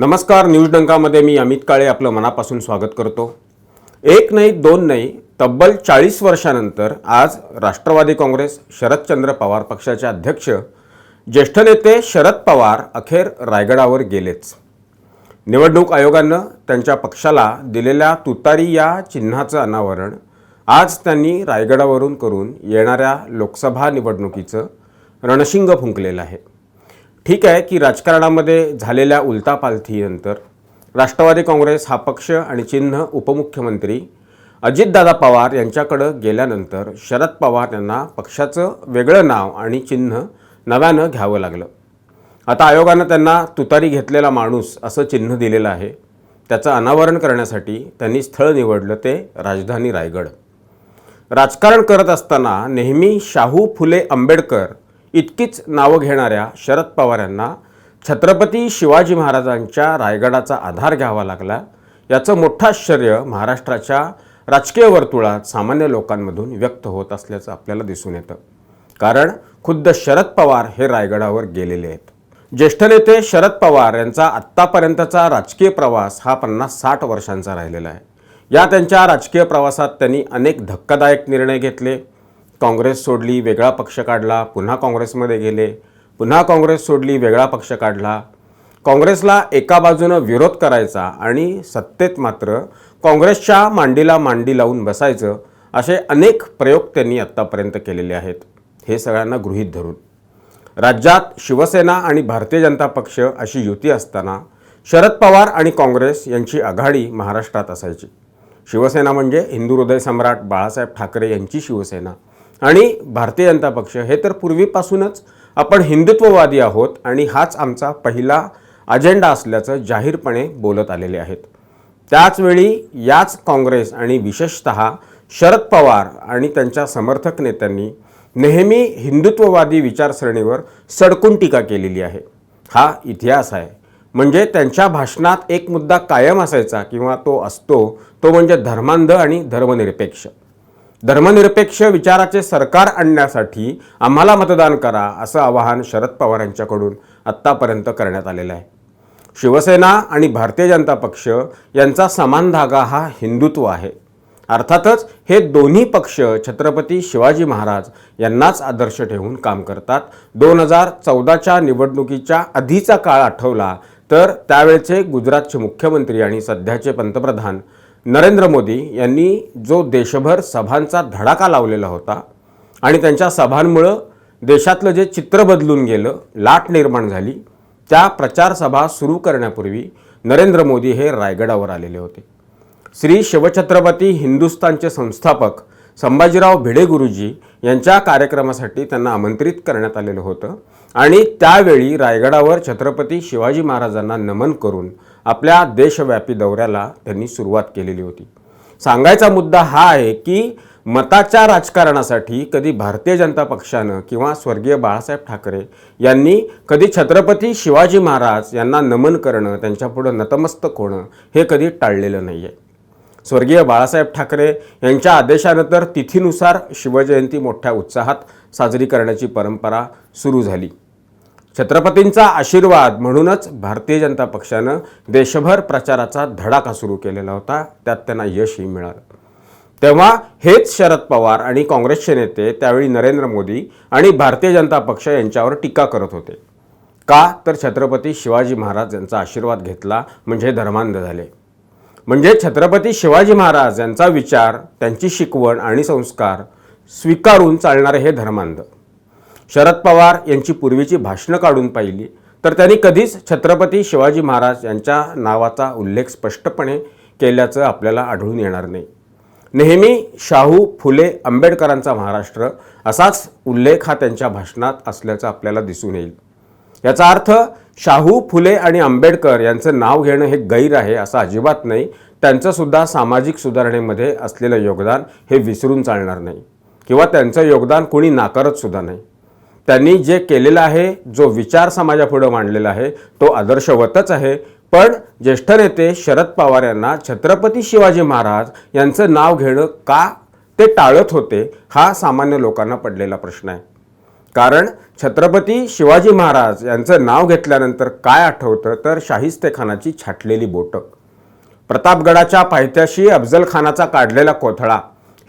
नमस्कार न्यूज डंकामध्ये मी अमित काळे आपलं मनापासून स्वागत करतो. एक नाही दोन नाही तब्बल चाळीस वर्षानंतर आज राष्ट्रवादी काँग्रेस शरदचंद्र पवार पक्षाचे अध्यक्ष ज्येष्ठ नेते शरद पवार अखेर रायगडावर गेलेच. निवडणूक आयोगानं त्यांच्या पक्षाला दिलेल्या तुतारी या चिन्हाचं अनावरण आज त्यांनी रायगडावरून करून येणाऱ्या लोकसभा निवडणुकीचं रणशिंग फुंकलेलं आहे. ठीक आहे की राजकारणामध्ये झालेल्या उलतापालथीनंतर राष्ट्रवादी काँग्रेस हा पक्ष आणि चिन्ह उपमुख्यमंत्री अजितदादा पवार यांच्याकडं गेल्यानंतर शरद पवार यांना पक्षाचं वेगळं नाव आणि चिन्ह नव्यानं घ्यावं लागलं. आता आयोगानं त्यांना तुतारी घेतलेला माणूस असं चिन्ह दिलेलं आहे. त्याचं अनावरण करण्यासाठी त्यांनी स्थळ निवडलं ते राजधानी रायगड. राजकारण करत असताना नेहमी शाहू फुले आंबेडकर इतकीच नावं घेणाऱ्या शरद पवार यांना छत्रपती शिवाजी महाराजांच्या रायगडाचा आधार घ्यावा लागला. याचं मोठं आश्चर्य महाराष्ट्राच्या राजकीय वर्तुळात सामान्य लोकांमधून व्यक्त होत असल्याचं आपल्याला दिसून येतं. कारण खुद्द शरद पवार हे रायगडावर गेलेले आहेत. ज्येष्ठ नेते शरद पवार यांचा आत्तापर्यंतचा राजकीय प्रवास हा पन्नास साठ वर्षांचा राहिलेला आहे. या त्यांच्या राजकीय प्रवासात त्यांनी अनेक धक्कादायक निर्णय घेतले. काँग्रेस सोडली वेगळा पक्ष काढला पुन्हा काँग्रेसमध्ये गेले पुन्हा काँग्रेस सोडली वेगळा पक्ष काढला. काँग्रेसला एका बाजूनं विरोध करायचा आणि सत्तेत मात्र काँग्रेसच्या मांडीला मांडी लावून बसायचं असे अनेक प्रयोग त्यांनी आत्तापर्यंत केलेले आहेत. हे सगळ्यांना गृहीत धरून. राज्यात शिवसेना आणि भारतीय जनता पक्ष अशी युती असताना शरद पवार आणि काँग्रेस यांची आघाडी महाराष्ट्रात असायची. शिवसेना म्हणजे हिंदू हृदय सम्राट बाळासाहेब ठाकरे यांची शिवसेना. आणि भारतीय जनता पक्ष हे तर पूर्वीपासूनच आपण हिंदुत्ववादी आहोत आणि हाच आमचा पहिला अजेंडा असल्याचं जाहीरपणे बोलत आलेले आहेत. त्याचवेळी याच काँग्रेस आणि विशेषतः शरद पवार आणि त्यांच्या समर्थक नेत्यांनी नेहमी हिंदुत्ववादी विचारसरणीवर सडकून टीका केलेली आहे. हा इतिहास आहे. म्हणजे त्यांच्या भाषणात एक मुद्दा कायम असायचा किंवा तो असतो तो म्हणजे धर्मांध आणि धर्मनिरपेक्ष. धर्मनिरपेक्ष विचाराचे सरकार आणण्यासाठी आम्हाला मतदान करा असं आवाहन शरद पवार यांच्याकडून आत्तापर्यंत करण्यात आलेलं आहे. शिवसेना आणि भारतीय जनता पक्ष यांचा समान धागा हा हिंदुत्व आहे. अर्थातच हे दोन्ही पक्ष छत्रपती शिवाजी महाराज यांनाच आदर्श ठेवून काम करतात. दोन हजार चौदाच्या निवडणुकीच्या आधीचा काळ आठवला तर त्यावेळचे गुजरातचे मुख्यमंत्री आणि सध्याचे पंतप्रधान नरेंद्र मोदी यांनी जो देशभर सभांचा धडाका लावलेला होता आणि त्यांच्या सभांमुळं देशातलं जे चित्र बदलून गेलं लाट निर्माण झाली त्या प्रचार सभा सुरू करण्यापूर्वी नरेंद्र मोदी हे रायगडावर आलेले होते. श्री शिवछत्रपती हिंदुस्थानचे संस्थापक संभाजीराव भिडे गुरुजी यांच्या कार्यक्रमासाठी त्यांना आमंत्रित करण्यात आलेलं होतं आणि त्यावेळी रायगडावर छत्रपती शिवाजी महाराजांना नमन करून आपल्या देशव्यापी दौऱ्याला त्यांनी सुरुवात केलेली होती. सांगायचा मुद्दा हा आहे की मताच्या राजकारणासाठी कधी भारतीय जनता पक्षानं किंवा स्वर्गीय बाळासाहेब ठाकरे यांनी कधी छत्रपती शिवाजी महाराज यांना नमन करणं त्यांच्यापुढं नतमस्तक होणं हे कधी टाळलेलं नाही आहे स्वर्गीय बाळासाहेब ठाकरे यांच्या आदेशानंतर तिथीनुसार शिवजयंती मोठ्या उत्साहात साजरी करण्याची परंपरा सुरू झाली. छत्रपतींचा आशीर्वाद म्हणूनच भारतीय जनता पक्षानं देशभर प्रचाराचा धडाका सुरू केलेला होता त्यात त्यांना यशही मिळालं. तेव्हा हेच शरद पवार आणि काँग्रेसचे नेते त्यावेळी नरेंद्र मोदी आणि भारतीय जनता पक्ष यांच्यावर टीका करत होते. का तर छत्रपती शिवाजी महाराज यांचा आशीर्वाद घेतला म्हणजे धर्मांध झाले. म्हणजे छत्रपती शिवाजी महाराज यांचा विचार त्यांची शिकवण आणि संस्कार स्वीकारून चालणारे हे धर्मांध. शरद पवार यांची पूर्वीची भाषणं काढून पाहिली. तर त्यांनी कधीच छत्रपती शिवाजी महाराज यांच्या नावाचा उल्लेख स्पष्टपणे केल्याचं आपल्याला आढळून येणार नाही. नेहमी शाहू फुले आंबेडकरांचा महाराष्ट्र असाच उल्लेख हा त्यांच्या भाषणात असल्याचं आपल्याला दिसून येईल. याचा अर्थ शाहू फुले आणि आंबेडकर यांचं नाव घेणं हे गैर आहे असं अजिबात नाही. त्यांचंसुद्धा सामाजिक सुधारणेमध्ये असलेलं योगदान हे विसरून चालणार नाही. किंवा त्यांचं योगदान कोणी नाकारत सुद्धा नाही. त्यांनी जे केलेलं आहे जो विचार समाजापुढं मांडलेला आहे तो आदर्शवतच आहे. पण ज्येष्ठ नेते शरद पवार यांना छत्रपती शिवाजी महाराज यांचं नाव घेणं का ते टाळत होते हा सामान्य लोकांना पडलेला प्रश्न आहे. कारण छत्रपती शिवाजी महाराज यांचं नाव घेतल्यानंतर काय आठवतं तर शाहिस्तेखानाची छाटलेली बोटं. प्रतापगडाच्या पायथ्याशी अफजल खानाचा काढलेला कोथळा.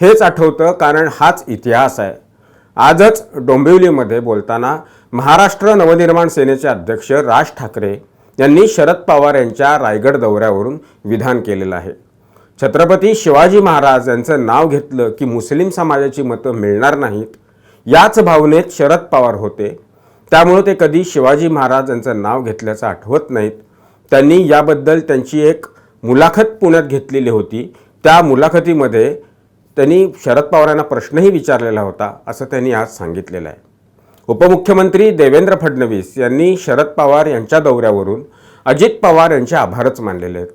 हेच आठवतं कारण हाच इतिहास आहे. आजच डोंबिवलीमध्ये बोलताना महाराष्ट्र नवनिर्माण सेनेचे अध्यक्ष राज ठाकरे यांनी शरद पवार यांच्या रायगड दौऱ्यावरून विधान केलेलं आहे. छत्रपती शिवाजी महाराज यांचं नाव घेतलं की मुस्लिम समाजाची मतं मिळणार नाहीत याच भावनेत शरद पवार होते. त्यामुळं ते कधी शिवाजी महाराज यांचं नाव घेतल्याचं आठवत नाहीत. त्यांनी याबद्दल त्यांची एक मुलाखत पुण्यात घेतलेली होती. त्या मुलाखतीमध्ये त्यांनी शरद पवारांना प्रश्नही विचारलेला होता असं त्यांनी आज सांगितलेलं आहे. उपमुख्यमंत्री देवेंद्र फडणवीस यांनी शरद पवार यांच्या दौऱ्यावरून अजित पवार यांचे आभारच मानलेले आहेत.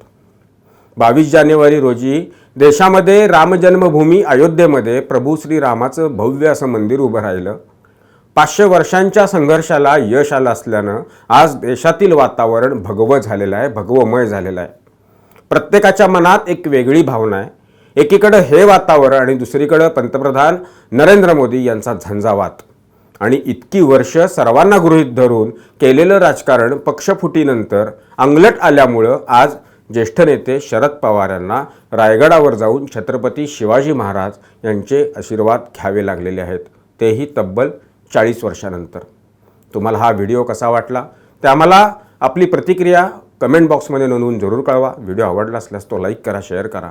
बावीस जानेवारी रोजी देशामध्ये रामजन्मभूमी अयोध्येमध्ये प्रभू श्रीरामाचं भव्य असं मंदिर उभं राहिलं. पाचशे वर्षांच्या संघर्षाला यश आलं असल्यानं आज देशातील वातावरण भगवं झालेलं आहे भगवमय झालेलं आहे. प्रत्येकाच्या मनात एक वेगळी भावना आहे. एकीकडं हे वातावरण आणि दुसरीकडं पंतप्रधान नरेंद्र मोदी यांचा झंझावात. आणि इतकी वर्ष सर्वांना गृहीत धरून केलेलं राजकारण पक्षफुटीनंतर अंगलट आल्यामुळं आज ज्येष्ठ नेते शरद पवार यांना रायगडावर जाऊन छत्रपती शिवाजी महाराज यांचे आशीर्वाद घ्यावे लागलेले आहेत. तेही तब्बल चाळीस वर्षानंतर. तुम्हाला हा व्हिडिओ कसा वाटला? ते आम्हाला आपली प्रतिक्रिया कमेंट बॉक्समध्ये नोंदवून जरूर कळवा. व्हिडिओ आवडला असल्यास तो लाईक करा शेअर करा.